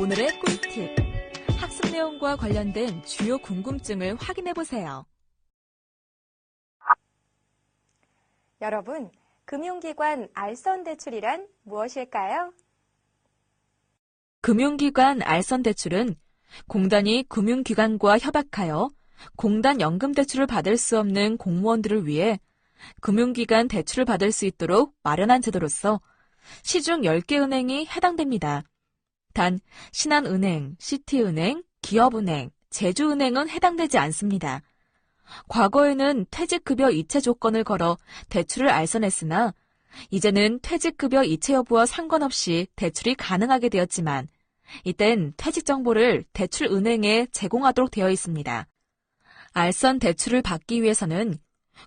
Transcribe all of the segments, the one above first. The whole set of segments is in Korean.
오늘의 꿀팁. 학습 내용과 관련된 주요 궁금증을 확인해 보세요. 여러분, 금융기관 알선 대출이란 무엇일까요? 금융기관 알선 대출은 공단이 금융기관과 협약하여 공단 연금 대출을 받을 수 없는 공무원들을 위해 금융기관 대출을 받을 수 있도록 마련한 제도로서 시중 10개 은행이 해당됩니다. 단 신한은행, 시티은행, 기업은행, 제주은행은 해당되지 않습니다. 과거에는 퇴직급여 이체 조건을 걸어 대출을 알선했으나 이제는 퇴직급여 이체 여부와 상관없이 대출이 가능하게 되었지만 이땐 퇴직 정보를 대출은행에 제공하도록 되어 있습니다. 알선 대출을 받기 위해서는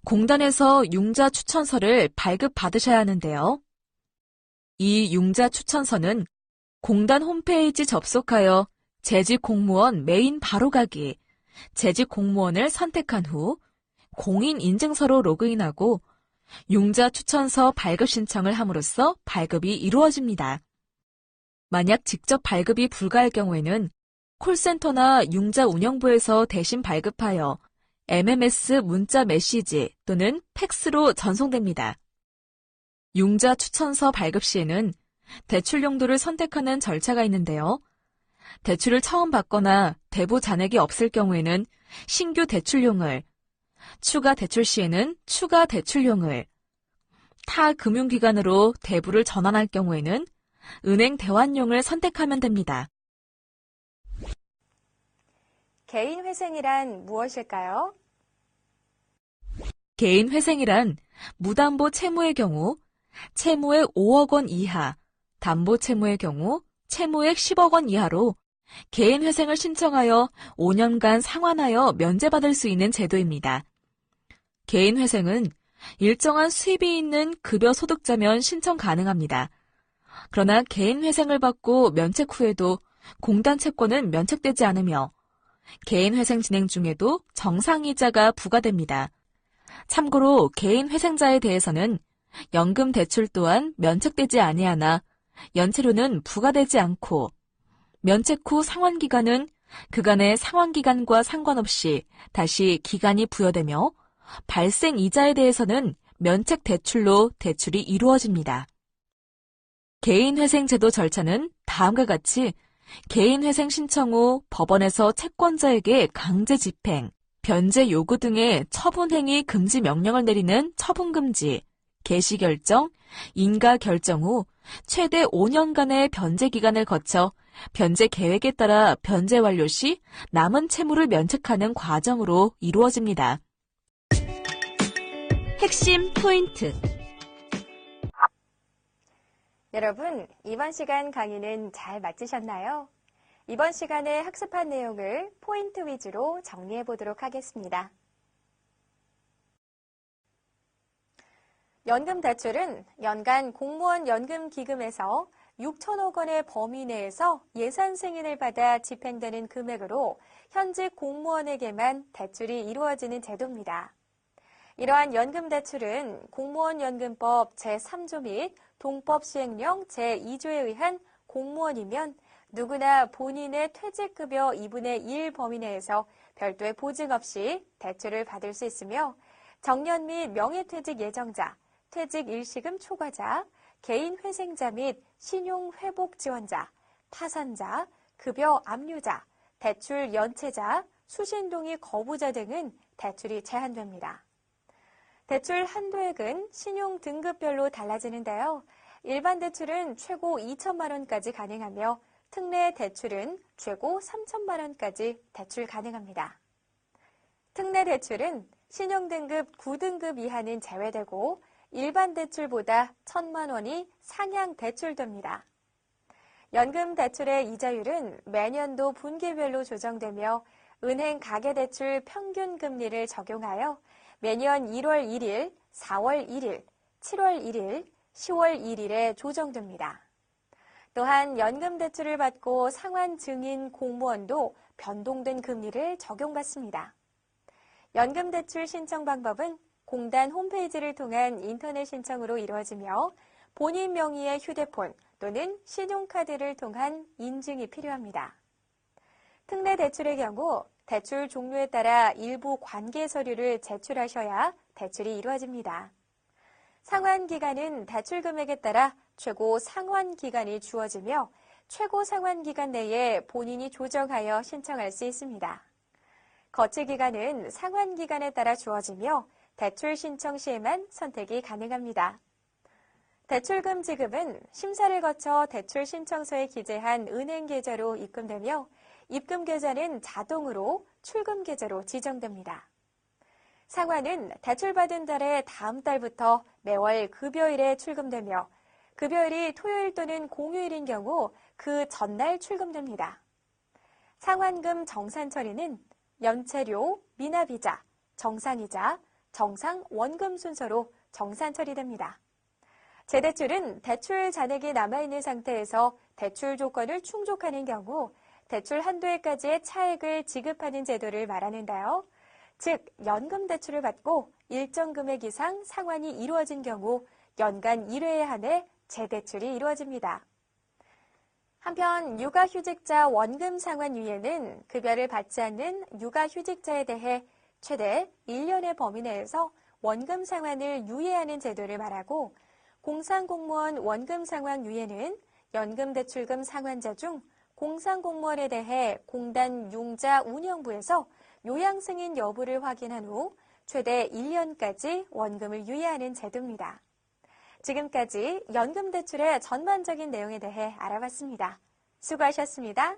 공단에서 융자 추천서를 발급받으셔야 하는데요. 이 융자 추천서는 공단 홈페이지 접속하여 재직 공무원 메인 바로 가기, 재직 공무원을 선택한 후 공인 인증서로 로그인하고 융자 추천서 발급 신청을 함으로써 발급이 이루어집니다. 만약 직접 발급이 불가할 경우에는 콜센터나 융자 운영부에서 대신 발급하여 MMS 문자 메시지 또는 팩스로 전송됩니다. 융자 추천서 발급 시에는 대출 용도를 선택하는 절차가 있는데요. 대출을 처음 받거나 대부 잔액이 없을 경우에는 신규 대출용을, 추가 대출 시에는 추가 대출용을, 타 금융기관으로 대부를 전환할 경우에는 은행 대환용을 선택하면 됩니다. 개인 회생이란 무엇일까요? 개인 회생이란 무담보 채무의 경우 채무액 5억 원 이하, 담보 채무의 경우 채무액 10억 원 이하로 개인 회생을 신청하여 5년간 상환하여 면제받을 수 있는 제도입니다. 개인 회생은 일정한 수입이 있는 급여 소득자면 신청 가능합니다. 그러나 개인 회생을 받고 면책 후에도 공단 채권은 면책되지 않으며 개인 회생 진행 중에도 정상이자가 부과됩니다. 참고로 개인 회생자에 대해서는 연금 대출 또한 면책되지 아니하나 연체료는 부과되지 않고 면책 후 상환 기간은 그간의 상환 기간과 상관없이 다시 기간이 부여되며 발생 이자에 대해서는 면책 대출로 대출이 이루어집니다. 개인 회생 제도 절차는 다음과 같이 개인 회생 신청 후 법원에서 채권자에게 강제 집행, 변제 요구 등의 처분 행위 금지 명령을 내리는 처분 금지, 개시 결정, 인가 결정 후 최대 5년간의 변제 기간을 거쳐 변제 계획에 따라 변제 완료 시 남은 채무를 면책하는 과정으로 이루어집니다. 핵심 포인트 여러분, 이번 시간 강의는 잘 마치셨나요? 이번 시간에 학습한 내용을 포인트 위주로 정리해 보도록 하겠습니다. 연금 대출은 연간 공무원 연금 기금에서 6천억 원의 범위 내에서 예산 승인을 받아 집행되는 금액으로 현직 공무원에게만 대출이 이루어지는 제도입니다. 이러한 연금 대출은 공무원 연금법 제3조 및 동법 시행령 제2조에 의한 공무원이면 누구나 본인의 퇴직급여 2분의 1 범위 내에서 별도의 보증 없이 대출을 받을 수 있으며 정년 및 명예퇴직 예정자, 퇴직 일시금 초과자, 개인 회생자 및 신용 회복 지원자, 파산자, 급여 압류자, 대출 연체자, 수신 동의 거부자 등은 대출이 제한됩니다. 대출 한도액은 신용 등급별로 달라지는데요. 일반 대출은 최고 2천만 원까지 가능하며 특례 대출은 최고 3천만 원까지 대출 가능합니다. 특례 대출은 신용 등급 9등급 이하는 제외되고 일반 대출보다 1천만 원이 상향 대출됩니다. 연금 대출의 이자율은 매년도 분기별로 조정되며 은행 가계대출 평균 금리를 적용하여 매년 1월 1일, 4월 1일, 7월 1일, 10월 1일에 조정됩니다. 또한 연금 대출을 받고 상환 증인 공무원도 변동된 금리를 적용받습니다. 연금 대출 신청 방법은 공단 홈페이지를 통한 인터넷 신청으로 이루어지며 본인 명의의 휴대폰 또는 신용카드를 통한 인증이 필요합니다. 특례 대출의 경우 대출 종류에 따라 일부 관계 서류를 제출하셔야 대출이 이루어집니다. 상환 기간은 대출 금액에 따라 최고 상환 기간이 주어지며 최고 상환 기간 내에 본인이 조정하여 신청할 수 있습니다. 거치 기간은 상환 기간에 따라 주어지며 대출 신청 시에만 선택이 가능합니다. 대출금 지급은 심사를 거쳐 대출 신청서에 기재한 은행 계좌로 입금되며 입금 계좌는 자동으로 출금 계좌로 지정됩니다. 상환은 대출받은 달의 다음 달부터 매월 급여일에 출금되며 급여일이 토요일 또는 공휴일인 경우 그 전날 출금됩니다. 상환금 정산 처리는 연체료, 미납이자, 정산이자, 정상 원금 순서로 정산 처리됩니다. 재대출은 대출 잔액이 남아있는 상태에서 대출 조건을 충족하는 경우 대출 한도에까지의 차액을 지급하는 제도를 말하는데요. 즉, 연금 대출을 받고 일정 금액 이상 상환이 이루어진 경우 연간 1회에 한해 재대출이 이루어집니다. 한편 육아휴직자 원금 상환 유예는 급여를 받지 않는 육아휴직자에 대해 최대 1년의 범위 내에서 원금 상환을 유예하는 제도를 말하고 공상공무원 원금 상환 유예는 연금대출금 상환자 중 공상공무원에 대해 공단 융자 운영부에서 요양 승인 여부를 확인한 후 최대 1년까지 원금을 유예하는 제도입니다. 지금까지 연금대출의 전반적인 내용에 대해 알아봤습니다. 수고하셨습니다.